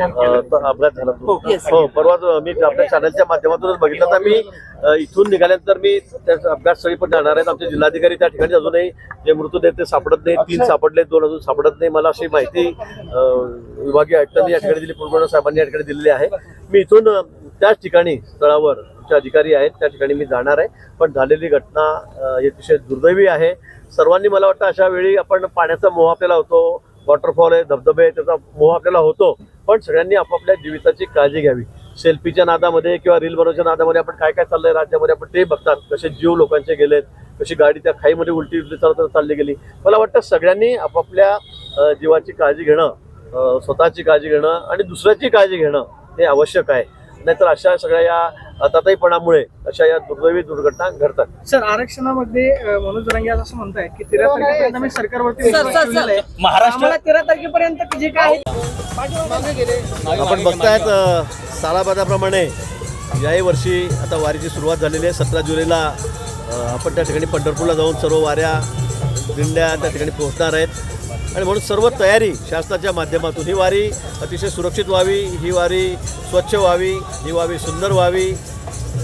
अपघात झाला तो. Yes. हो परवाच मी आपल्या चॅनलच्या माध्यमातूनच बघितलं तर मी इथून निघाल्यानंतर मी त्या अपघात स्थळी पण जाणार आहेत आमचे जिल्हाधिकारी त्या ठिकाणी अजूनही जे मृतदेह ते सापडत नाही तीन सापडले दोन अजून सापडत नाही. मला अशी माहिती विभागीय आयुक्तांनी या ठिकाणी दिली पूर्ण साहेबांनी या ठिकाणी दिलेली आहे. मी इथून त्याच ठिकाणी स्थळावर आमचे अधिकारी आहेत त्या ठिकाणी मी जाणार आहे. पण झालेली घटना ही अतिशय दुर्दैवी आहे. सर्वांनी मला वाटतं अशा वेळी आपण पाण्याचा मोह आपल्याला होतो वॉटरफॉल आहे धबधबे त्याचा मोह आपल्याला होतो. पण सगळ्यांनी आपापल्या जीविताची काळजी घ्यावी. सेल्फीच्या नादामध्ये किंवा रील बनवच्या नादामध्ये आपण काय काय चाललंय राज्यामध्ये आपण ते बघतात. कसे जीव लोकांचे गेलेत कशी गाडी त्या खाईमध्ये उलटी उलटी चालत चालली गेली. मला वाटतं सगळ्यांनी आपापल्या जीवाची काळजी घेणं स्वतःची काळजी घेणं आणि दुसऱ्याची काळजी घेणं हे आवश्यक आहे. नाहीतर अशा सगळ्या या अताताईपणामुळे अशा या दुर्दैवी दुर्घटना घडतात. सर आरक्षणामध्ये मनोज आज असं म्हणताय की तेरा तारखेपर्यंत आम्ही सरकारवरती सर, विश्वास सर, ठेवलेला आहे. महाराष्ट्र- आम्हाला तेरा तारखेपर्यंत जे काय आपण बघतायत सालाबादाप्रमाणे याही वर्षी आता वारीची सुरुवात झालेली आहे. सतरा जुलैला आपण त्या ठिकाणी पंढरपूरला जाऊन सर्व वाऱ्या दिंड्या त्या ठिकाणी पोहोचणार आहेत. आणि म्हणून सर्व तयारी शासनाच्या माध्यमातून ही वारी अतिशय सुरक्षित व्हावी ही वारी स्वच्छ व्हावी ही वारी सुंदर व्हावी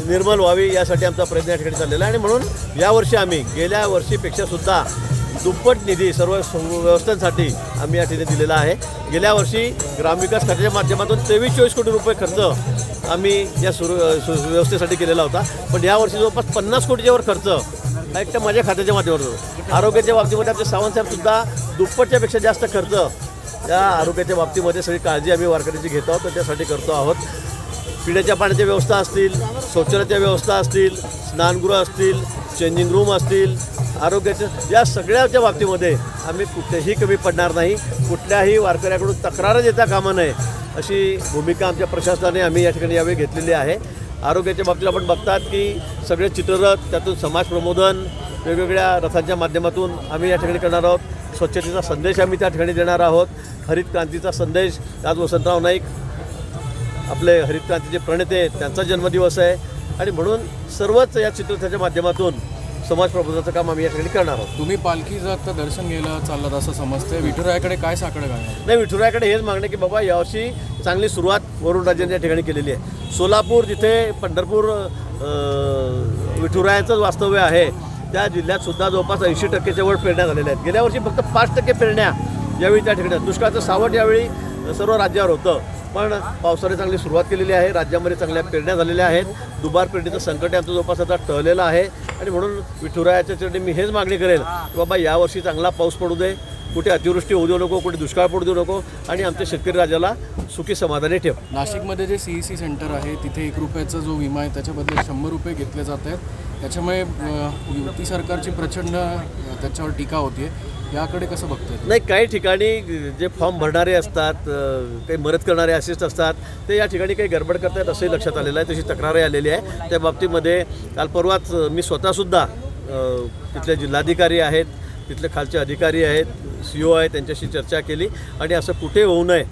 निर्मल व्हावी यासाठी आमचा प्रयत्न या ठिकाणी चाललेला आहे. आणि म्हणून यावर्षी आम्ही गेल्या वर्षीपेक्षा सुद्धा दुप्पट निधी सर्व व्यवस्थांसाठी आम्ही या ठिकाणी दिलेला आहे. गेल्या वर्षी ग्रामविकास खात्याच्या माध्यमातून तेवीस चोवीस कोटी रुपये खर्च आम्ही या सुरू सु- व्यवस्थेसाठी केलेला होता. पण यावर्षी जवळपास पन्नास कोटीच्यावर खर्च हा एकट्या माझ्या खात्याच्या माध्यमातून आरोग्याच्या बाबतीमध्ये आमचे सावंतसाहेबसुद्धा दुप्पटच्यापेक्षा जास्त खर्च या आरोग्याच्या बाबतीमध्ये सगळी काळजी आम्ही वारकऱ्याची घेत आहोत तर त्यासाठी करतो आहोत. पिण्याच्या पाण्याच्या व्यवस्था असतील शौचालयाच्या व्यवस्था असतील स्नानगृह असतील चेंजिंग रूम असतील आरोग्याच्या या सगळ्याच्या बाबतीमध्ये आम्ही कुठेही कमी पडणार नाही. कुठल्याही वारकऱ्याकडून तक्रार देता कामा नये अशी भूमिका आमच्या प्रशासनाने आम्ही या ठिकाणी यावेळी घेतलेली आहे. आरोग्याच्या बाबतीत आपण बघतात की सगळे चित्ररथ त्यातून समाज प्रबोधन वेगवेगळ्या रथांच्या माध्यमातून आम्ही या ठिकाणी करणार आहोत. स्वच्छतेचा संदेश आम्ही त्या ठिकाणी देणार आहोत. हरित क्रांतीचा संदेश आज वसंतराव नाईक आपले हरित क्रांतीचे प्रणेते त्यांचा जन्मदिवस आहे. आणि म्हणून सर्वच या चित्ररथाच्या माध्यमातून समाज प्रबोधनाचं काम आम्ही या ठिकाणी करणार आहोत. तुम्ही पालखी जात दर्शन घ्यायला चाललात असं समजतंय? विठुरायाकडे काय साकडं घालणार? नाही विठुरायाकडे हेच मागणे की बाबा यावर्षी चांगली सुरुवात वरुण राजांनी या ठिकाणी केलेली आहे. सोलापूर जिथे पंढरपूर अं, विठुरायाचंच वास्तव्य आहे त्या जिल्ह्यात सुद्धा जवळपास ऐंशी टक्केच्या वर पेरण्या झालेल्या आहेत. गेल्या वर्षी फक्त पाच टक्के पेरण्या यावेळी त्या ठिकाणी. दुष्काळाचं सावट यावेळी सर्व राज्यावर होतं. पण पावसाने चांगली सुरुवात केलेली आहे. राज्यामध्ये चांगल्या पेरण्या झालेल्या आहेत. दुबार पेरणीचं संकट आमचं जवळपास आता टळलेलं आहे. आणि म्हणून विठुरायाच्या चरणी मी हेच मागणी करेल की बाबा यावर्षी चांगला पाऊस पडू दे. कुठे अतिवृष्टी होऊ देऊ नको कुठे दुष्काळ पडू देऊ नको आणि आमच्या शेतकरी राजाला सुखी समाधानी ठेव. नाशिकमध्ये जे सी ई सी सेंटर आहे तिथे एक रुपयाचा जो विमा आहे त्याच्याबद्दल शंभर रुपये घेतले जात आहेत. त्याच्यामुळे युती सरकारची प्रचंड त्याच्यावर टीका होतीये. याकडे कसं बघताय नाही काही ठिकाणी जे फॉर्म भरणारे असतात काही मदत करणारे असिस्ट असतात ते या ठिकाणी काही गडबड करतात असंही लक्षात आलेलं आहे. तशी तक्रारही आलेली आहे. त्या बाबतीमध्ये काल परवाच मी स्वतःसुद्धा तिथले जिल्हाधिकारी आहेत तिथले खालचे अधिकारी आहेत सी ओ आहे त्यांच्याशी चर्चा केली. आणि असं कुठे होऊ नये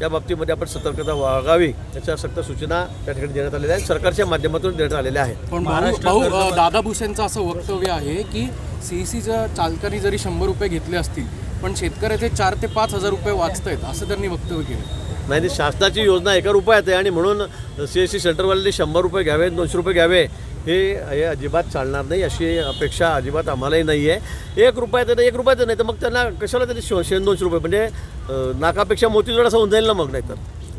या बाबतीमध्ये आपण सतर्कता बाळगावी याच्या सक्त सूचना त्या ठिकाणी देण्यात आलेल्या आहेत. सरकारच्या माध्यमातून देण्यात आलेल्या आहेत. पण अं, दादा भुसेंचं असं वक्तव्य आहे की सी ई सीच्या चालकांनी जरी शंभर रुपये घेतले असतील पण शेतकऱ्याचे चार ते पाच हजार रुपये वाचतायत असं त्यांनी वक्तव्य केलं नाही नाही, शासनाची योजना एका रुपयात आहे आणि म्हणून सी एस सी सेंटरवाल्यांनी शंभर रुपये घ्यावे दोनशे रुपये घ्यावे हे हे अजिबात चालणार नाही अशी अपेक्षा अजिबात आम्हालाही नाही आहे. एक रुपयाचं नाही एक रुपयाचं नाही तर मग त्यांना कशाला तरी शे शेन दोनशे रुपये म्हणजे नाकापेक्षा मोतीजोड असं होऊन जाईल ना मग नाही तर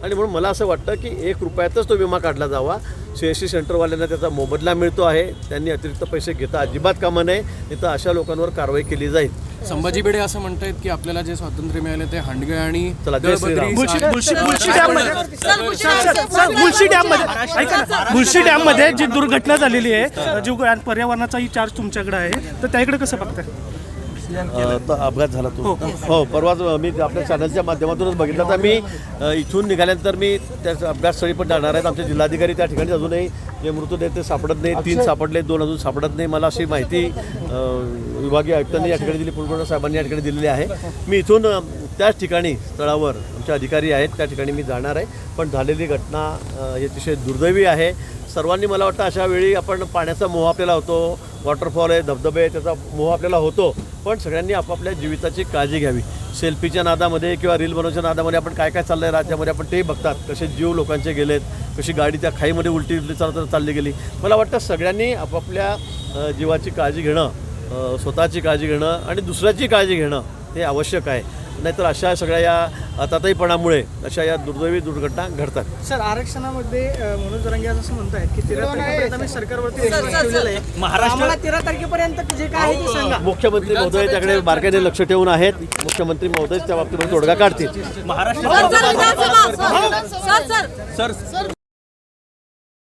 आणि म्हणून मला असं वाटतं की एक रुपयातच तो विमा काढला जावा. सी एस सी सेंटरवाल्यांना त्याचा मोबदला मिळतो आहे. त्यांनी अतिरिक्त पैसे घेता अजिबात कामा नये. नाही तर अशा लोकांवर कारवाई केली जाईल. संभाजी भिडे असं म्हणतायत की आपल्याला जे स्वातंत्र्य मिळाले ते हांडगे आणि मुळशी डॅम, डॅममध्ये जी दुर्घटना झालेली आहे जीव पर्यावरणाचाही चार्ज तुमच्याकडे आहे तर त्याकडे कसं बघताय? अपघात झाला तो. हो परवाच मी आपल्या चॅनलच्या माध्यमातूनच बघितलं तर मी इथून निघाल्यानंतर मी त्या अपघात स्थळी पण जाणार आहेत. आमचे जिल्हाधिकारी त्या ठिकाणी अजूनही जे मृतदेह ते सापडत नाही. तीन सापडले दोन अजून सापडत नाही. मला अशी माहिती विभागीय आयुक्तांनी या ठिकाणी दिली पूर्ण साहेबांनी या ठिकाणी दिलेली आहे. मी इथून त्याच ठिकाणी स्थळावर आमचे अधिकारी आहेत त्या ठिकाणी मी जाणार आहे. पण झालेली घटना ही अतिशय दुर्दैवी आहे. सर्वांनी मला वाटतं अशा वेळी आपण पाण्याचा मोह आपल्याला होतो वॉटरफॉल आहे धबधबे त्याचा मोह आपल्याला होतो. पण सगळ्यांनी आपापल्या जीविताची काळजी घ्यावी. सेल्फीच्या नादामध्ये किंवा रील बनवच्या नादामध्ये आपण काय काय चाललं आहे राज्यामध्ये आपण ते बघतात. कसे जीव लोकांचे गेलेत कशी गाडी त्या खाईमध्ये उलटी उलटी चालत चालली गेली. मला वाटतं सगळ्यांनी आपापल्या जीवाची काळजी घेणं स्वतःची काळजी घेणं आणि दुसऱ्याची काळजी घेणं हे आवश्यक आहे. नाहीतर अशा सगळ्या या ताताईपणामुळे अशा या दुर्दैवी दुर्घटना घडतात. सर आरक्षणामध्ये मनोज जरांगे असं म्हणतायत की तेरा तारखेपर्यंत आम्ही सरकारवरती विश्वास ठेवलेला आहे. आम्हाला तेरा तारखेपर्यंत जे काय आहे ते सांगा. मुख्यमंत्री महोदय त्याकडे बारकाईने लक्ष ठेवून आहेत. मुख्यमंत्री महोदय त्या बाबतीमध्ये तोडगा काढतील. सर. Sir sir